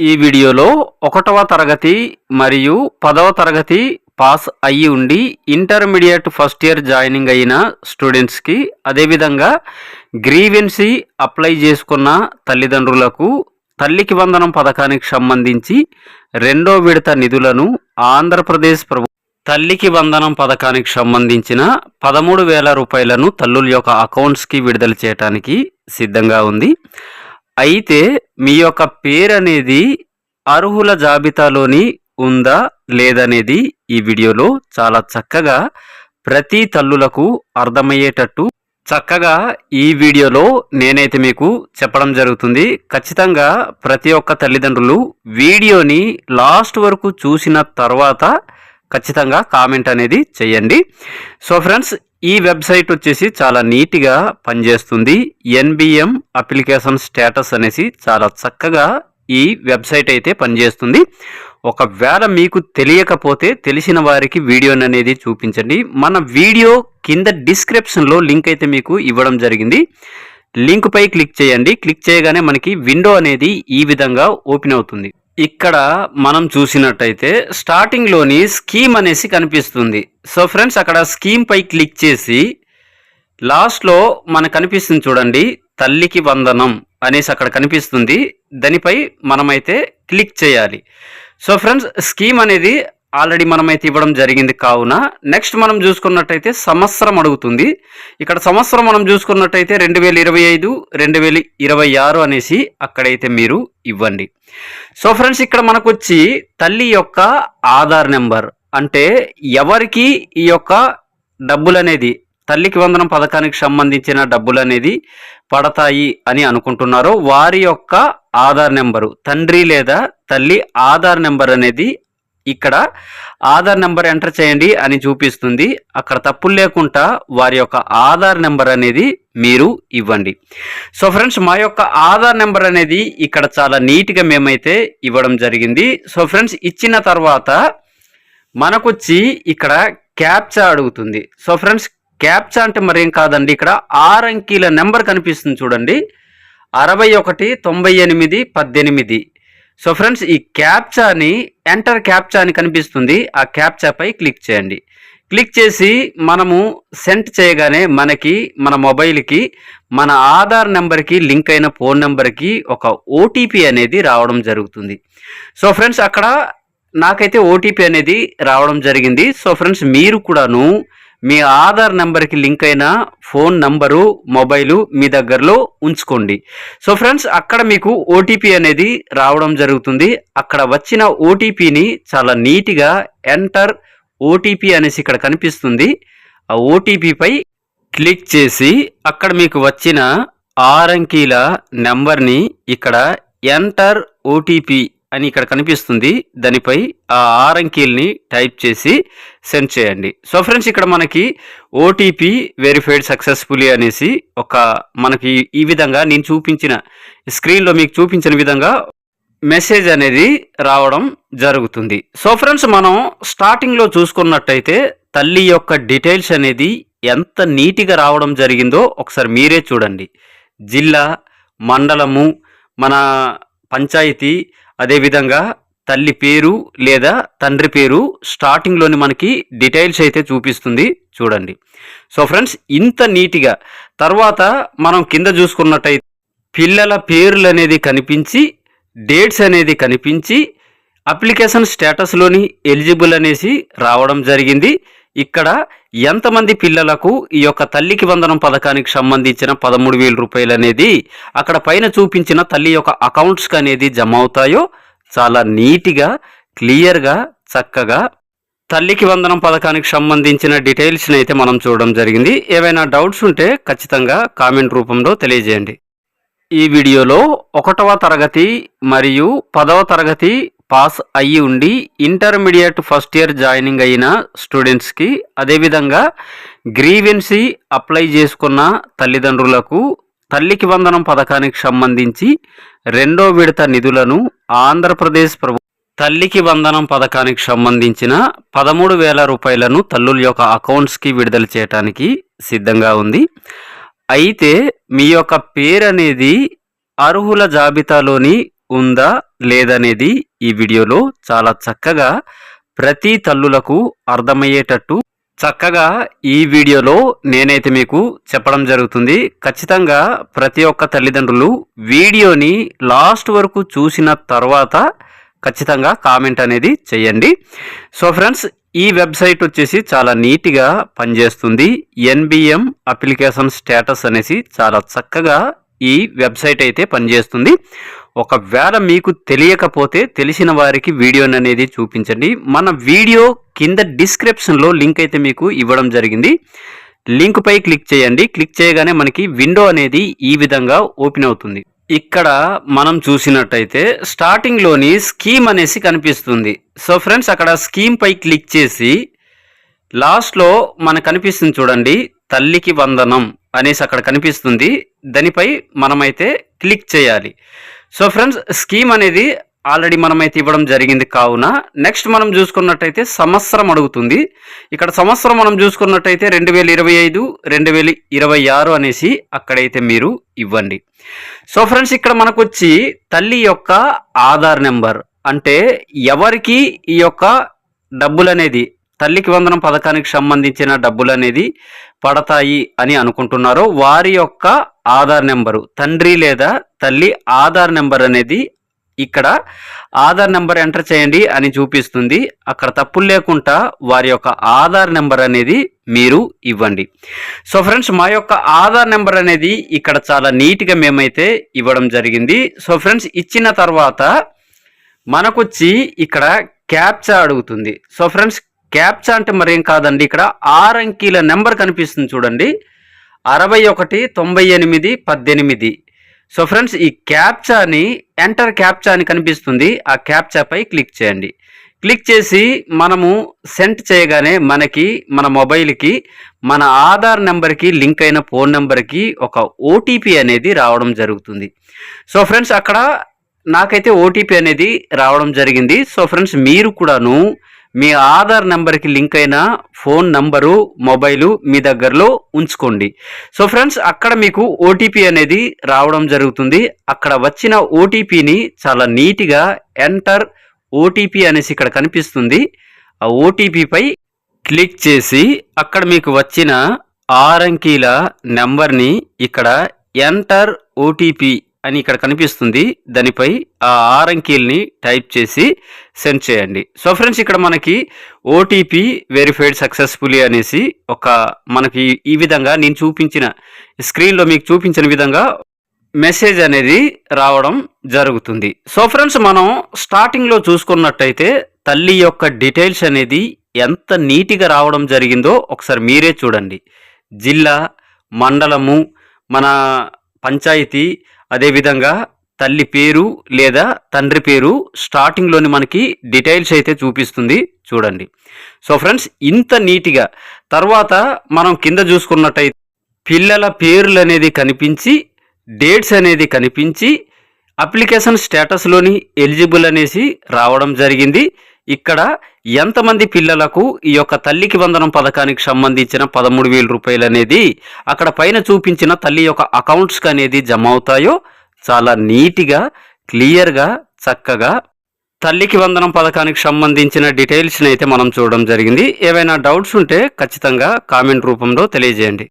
ఈ వీడియోలో ఒకటవ తరగతి మరియు పదవ తరగతి పాస్ అయ్యి ఉండి ఇంటర్మీడియట్ ఫస్ట్ ఇయర్ జాయినింగ్ అయిన స్టూడెంట్స్కి అదేవిధంగా గ్రీవెన్సీ అప్లై చేసుకున్న తల్లిదండ్రులకు తల్లికి వందనం పథకానికి సంబంధించి రెండో విడత నిధులను ఆంధ్రప్రదేశ్ ప్రభు తల్లికి వందనం పథకానికి సంబంధించిన పదమూడు వేల రూపాయలను తల్లుల యొక్క అకౌంట్స్కి విడుదల చేయడానికి సిద్ధంగా ఉంది. అయితే మీ యొక్క పేరు అనేది అర్హుల జాబితాలోని ఉందా లేదనేది ఈ వీడియోలో చాలా చక్కగా ప్రతి తల్లులకు అర్థమయ్యేటట్టు చక్కగా ఈ వీడియోలో నేనైతే మీకు చెప్పడం జరుగుతుంది. ఖచ్చితంగా ప్రతి ఒక్క తల్లిదండ్రులు వీడియోని లాస్ట్ వరకు చూసిన తర్వాత ఖచ్చితంగా కామెంట్ అనేది చేయండి. సో ఫ్రెండ్స్ ఈ వెబ్సైట్ వచ్చేసి చాలా నీట్గా పనిచేస్తుంది. ఎన్బిఎం అప్లికేషన్ స్టేటస్ అనేసి చాలా చక్కగా ఈ వెబ్సైట్ అయితే పనిచేస్తుంది. ఒకవేళ మీకు తెలియకపోతే తెలిసిన వారికి వీడియోని అనేది చూపించండి. మన వీడియో కింద డిస్క్రిప్షన్లో లింక్ అయితే మీకు ఇవ్వడం జరిగింది. లింక్పై క్లిక్ చేయండి. క్లిక్ చేయగానే మనకి విండో అనేది ఈ విధంగా ఓపెన్ అవుతుంది. ఇక్కడ మనం చూసినట్టయితే స్టార్టింగ్లోని స్కీమ్ అనేసి కనిపిస్తుంది. సో ఫ్రెండ్స్ అక్కడ స్కీమ్ పై క్లిక్ చేసి లాస్ట్లో మనకు కనిపిస్తుంది చూడండి తల్లికి వందనం అనేసి అక్కడ కనిపిస్తుంది. దానిపై మనమైతే క్లిక్ చేయాలి. సో ఫ్రెండ్స్ స్కీమ్ అనేది ఆల్రెడీ మనమైతే ఇవ్వడం జరిగింది కావున నెక్స్ట్ మనం చూసుకున్నట్టయితే సంవత్సరం అడుగుతుంది. ఇక్కడ సంవత్సరం మనం చూసుకున్నట్టయితే రెండు వేల ఇరవై ఐదు రెండు వేల ఇరవై ఆరు అనేసి అక్కడైతే మీరు ఇవ్వండి. సో ఫ్రెండ్స్ ఇక్కడ మనకు వచ్చి తల్లి యొక్క ఆధార్ నెంబర్ అంటే ఎవరికి ఈ యొక్క డబ్బులు అనేది తల్లికి వందనం పథకానికి సంబంధించిన డబ్బులు అనేది పడతాయి అని అనుకుంటున్నారో వారి యొక్క ఆధార్ నెంబరు తండ్రి లేదా తల్లి ఆధార్ నెంబర్ అనేది ఇక్కడ ఆధార్ నెంబర్ ఎంటర్ చేయండి అని చూపిస్తుంది. అక్కడ తప్పులు లేకుండా వారి యొక్క ఆధార్ నెంబర్ అనేది మీరు ఇవ్వండి. సో ఫ్రెండ్స్ మా యొక్క ఆధార్ నెంబర్ అనేది ఇక్కడ చాలా నీట్గా మేమైతే ఇవ్వడం జరిగింది. సో ఫ్రెండ్స్ ఇచ్చిన తర్వాత మనకొచ్చి ఇక్కడ క్యాప్చా అడుగుతుంది. సో ఫ్రెండ్స్ క్యాప్చా అంటే మరేం కాదండి ఇక్కడ ఆరు అంకీల నెంబర్ కనిపిస్తుంది చూడండి. అరవై ఒకటి తొంభై ఎనిమిది పద్దెనిమిది. సో ఫ్రెండ్స్ ఈ క్యాప్చాని ఎంటర్ క్యాప్చా అని కనిపిస్తుంది. ఆ క్యాప్చాపై క్లిక్ చేయండి. క్లిక్ చేసి మనము సెండ్ చేయగానే మనకి మన మొబైల్కి మన ఆధార్ నెంబర్కి లింక్ అయిన ఫోన్ నెంబర్కి ఒక ఓటీపీ అనేది రావడం జరుగుతుంది. సో ఫ్రెండ్స్ అక్కడ నాకైతే ఓటీపీ అనేది రావడం జరిగింది. సో ఫ్రెండ్స్ మీరు కూడాను మీ ఆధార్ నెంబర్కి లింక్ అయిన ఫోన్ నంబరు మొబైలు మీ దగ్గరలో ఉంచుకోండి. సో ఫ్రెండ్స్ అక్కడ మీకు ఓటీపీ అనేది రావడం జరుగుతుంది. అక్కడ వచ్చిన ఓటీపీని చాలా నీట్గా ఎంటర్ ఓటీపీ అనేసి ఇక్కడ కనిపిస్తుంది. ఆ ఓటీపీపై క్లిక్ చేసి అక్కడ మీకు వచ్చిన ఆరంకీల నెంబర్ని ఇక్కడ ఎంటర్ ఓటీపీ అని ఇక్కడ కనిపిస్తుంది. దానిపై ఆ ఆరంకీల్ని టైప్ చేసి సెండ్ చేయండి. సో ఫ్రెండ్స్ ఇక్కడ మనకి ఓటీపీ వెరిఫైడ్ సక్సెస్ఫుల్లీ అనేసి ఒక మనకి ఈ విధంగా నేను చూపించిన స్క్రీన్లో మీకు చూపించిన విధంగా మెసేజ్ అనేది రావడం జరుగుతుంది. సో ఫ్రెండ్స్ మనం స్టార్టింగ్లో చూసుకున్నట్టయితే తల్లి యొక్క డీటెయిల్స్ అనేది ఎంత నీట్గా రావడం జరిగిందో ఒకసారి మీరే చూడండి. జిల్లా మండలము మన పంచాయతీ అదేవిధంగా తల్లి పేరు లేదా తండ్రి పేరు స్టార్టింగ్లోని మనకి డీటెయిల్స్ అయితే చూపిస్తుంది. చూడండి. సో ఫ్రెండ్స్ ఇంత నీట్గా తర్వాత మనం కింద చూసుకున్నట్టయితే పిల్లల పేర్లు అనేది కనిపించి డేట్స్ అనేది కనిపించి అప్లికేషన్ స్టేటస్లోని ఎలిజిబుల్ అనేసి రావడం జరిగింది. ఇక్కడ ఎంతమంది పిల్లలకు ఈ యొక్క తల్లికి వందనం పథకానికి సంబంధించిన పదమూడు వేల రూపాయలు అనేది అక్కడ పైన చూపించిన తల్లి యొక్క అకౌంట్స్కి అనేది జమ అవుతాయో చాలా నీట్గా క్లియర్గా చక్కగా తల్లికి వందనం పథకానికి సంబంధించిన డీటెయిల్స్ని అయితే మనం చూడడం జరిగింది. ఏవైనా డౌట్స్ ఉంటే ఖచ్చితంగా కామెంట్ రూపంలో తెలియజేయండి. ఈ వీడియోలో ఒకటవ తరగతి మరియు పదవ తరగతి పాస్ అయ్యి ఉండి ఇంటర్మీడియట్ ఫస్ట్ ఇయర్ జాయినింగ్ అయిన స్టూడెంట్స్కి అదేవిధంగా గ్రీవెన్సీ అప్లై చేసుకున్న తల్లిదండ్రులకు తల్లికి వందనం పథకానికి సంబంధించి రెండో విడత నిధులను ఆంధ్రప్రదేశ్ ప్రభు తల్లికి వందనం పథకానికి సంబంధించిన పదమూడు వేల రూపాయలను తల్లుల యొక్క అకౌంట్స్కి విడుదల చేయటానికి సిద్ధంగా ఉంది. అయితే మీ యొక్క పేరు అనేది అర్హుల జాబితాలోని ఉందా లేదనేది ఈ వీడియోలో చాలా చక్కగా ప్రతి తల్లులకు అర్థమయ్యేటట్టు చక్కగా ఈ వీడియోలో నేనైతే మీకు చెప్పడం జరుగుతుంది. ఖచ్చితంగా ప్రతి ఒక్క తల్లిదండ్రులు వీడియోని లాస్ట్ వరకు చూసిన తర్వాత ఖచ్చితంగా కామెంట్ అనేది చేయండి. సో ఫ్రెండ్స్ ఈ వెబ్సైట్ వచ్చేసి చాలా నీట్గా పనిచేస్తుంది. ఎన్బిఎం అప్లికేషన్ స్టేటస్ అనేసి చాలా చక్కగా ఈ వెబ్సైట్ అయితే పనిచేస్తుంది. ఒకవేళ మీకు తెలియకపోతే తెలిసిన వారికి వీడియోని అనేది చూపించండి. మన వీడియో కింద డిస్క్రిప్షన్లో లింక్ అయితే మీకు ఇవ్వడం జరిగింది. లింక్పై క్లిక్ చేయండి. క్లిక్ చేయగానే మనకి విండో అనేది ఈ విధంగా ఓపెన్ అవుతుంది. ఇక్కడ మనం చూసినట్టయితే స్టార్టింగ్లోని స్కీమ్ అనేసి కనిపిస్తుంది. సో ఫ్రెండ్స్ అక్కడ స్కీమ్ పై క్లిక్ చేసి లాస్ట్లో మనకు కనిపిస్తుంది చూడండి. తల్లికి వందనం. అనేసి అక్కడ కనిపిస్తుంది. దానిపై మనమైతే క్లిక్ చేయాలి. సో ఫ్రెండ్స్ స్కీమ్ అనేది ఆల్రెడీ మనమైతే ఇవ్వడం జరిగింది కావున నెక్స్ట్ మనం చూసుకున్నట్టయితే సంవత్సరం అడుగుతుంది. ఇక్కడ సంవత్సరం మనం చూసుకున్నట్టయితే రెండు వేల ఇరవై ఐదు రెండు వేల ఇరవై ఆరు అనేసి అక్కడైతే మీరు ఇవ్వండి. సో ఫ్రెండ్స్ ఇక్కడ మనకు వచ్చి తల్లి యొక్క ఆధార్ నెంబర్ అంటే ఎవరికి ఈ యొక్క డబ్బులు అనేది తల్లికి వందనం పథకానికి సంబంధించిన డబ్బులు అనేది పడతాయి అని అనుకుంటున్నారో వారి యొక్క ఆధార్ నెంబరు తండ్రి లేదా తల్లి ఆధార్ నెంబర్ అనేది ఇక్కడ ఆధార్ నెంబర్ ఎంటర్ చేయండి అని చూపిస్తుంది. అక్కడ తప్పులు లేకుండా వారి యొక్క ఆధార్ నెంబర్ అనేది మీరు ఇవ్వండి. సో ఫ్రెండ్స్ మా యొక్క ఆధార్ నెంబర్ అనేది ఇక్కడ చాలా నీట్గా మేమైతే ఇవ్వడం జరిగింది. సో ఫ్రెండ్స్ ఇచ్చిన తర్వాత మనకొచ్చి ఇక్కడ క్యాప్చా అడుగుతుంది. సో ఫ్రెండ్స్ క్యాప్చా అంటే మరేం కాదండి ఇక్కడ ఆరు అంకీల నెంబర్ కనిపిస్తుంది చూడండి. అరవై ఒకటి తొంభై ఎనిమిది పద్దెనిమిది. సో ఫ్రెండ్స్ ఈ క్యాప్చాని ఎంటర్ క్యాప్చా అని కనిపిస్తుంది. ఆ క్యాప్చాపై క్లిక్ చేయండి. క్లిక్ చేసి మనము సెండ్ చేయగానే మనకి మన మొబైల్కి మన ఆధార్ నెంబర్కి లింక్ అయిన ఫోన్ నెంబర్కి ఒక ఓటీపీ అనేది రావడం జరుగుతుంది. సో ఫ్రెండ్స్ అక్కడ నాకైతే ఓటీపీ అనేది రావడం జరిగింది. సో ఫ్రెండ్స్ మీరు కూడాను మీ ఆధార్ నెంబర్కి లింక్ అయిన ఫోన్ నంబరు మొబైలు మీ దగ్గరలో ఉంచుకోండి. సో ఫ్రెండ్స్ అక్కడ మీకు ఓటీపీ అనేది రావడం జరుగుతుంది. అక్కడ వచ్చిన ఓటీపీని చాలా నీట్గా ఎంటర్ ఓటీపీ అనేసి ఇక్కడ కనిపిస్తుంది. ఆ ఓటీపీపై క్లిక్ చేసి అక్కడ మీకు వచ్చిన ఆరంకీల నెంబర్ని ఇక్కడ ఎంటర్ ఓటీపీ అని ఇక్కడ కనిపిస్తుంది. దానిపై ఆ ఆరంకీల్ని టైప్ చేసి సెండ్ చేయండి. సో ఫ్రెండ్స్ ఇక్కడ మనకి ఓటీపీ వెరిఫైడ్ సక్సెస్ఫుల్లీ అనేసి ఒక మనకి ఈ విధంగా నేను చూపించిన స్క్రీన్లో మీకు చూపించిన విధంగా మెసేజ్ అనేది రావడం జరుగుతుంది. సో ఫ్రెండ్స్ మనం స్టార్టింగ్లో చూసుకున్నట్టయితే తల్లి యొక్క డీటెయిల్స్ అనేది ఎంత నీట్గా రావడం జరిగిందో ఒకసారి మీరే చూడండి. జిల్లా మండలము మన పంచాయతీ అదేవిధంగా తల్లి పేరు లేదా తండ్రి పేరు స్టార్టింగ్లోని మనకి డీటెయిల్స్ అయితే చూపిస్తుంది. చూడండి. సో ఫ్రెండ్స్ ఇంత నీట్గా తర్వాత మనం కింద చూసుకున్నట్టయితే పిల్లల పేర్లు అనేది కనిపించి డేట్స్ అనేది కనిపించి అప్లికేషన్ స్టేటస్లోని ఎలిజిబుల్ అనేసి రావడం జరిగింది. ఇక్కడ ఎంతమంది పిల్లలకు ఈ యొక్క తల్లికి వందనం పథకానికి సంబంధించిన పదమూడు వేల రూపాయలు అనేది అక్కడ పైన చూపించిన తల్లి యొక్క అకౌంట్స్కి అనేది జమ అవుతాయో చాలా నీట్గా క్లియర్గా చక్కగా తల్లికి వందనం పథకానికి సంబంధించిన డీటెయిల్స్ని అయితే మనం చూడడం జరిగింది. ఏవైనా డౌట్స్ ఉంటే ఖచ్చితంగా కామెంట్ రూపంలో తెలియజేయండి.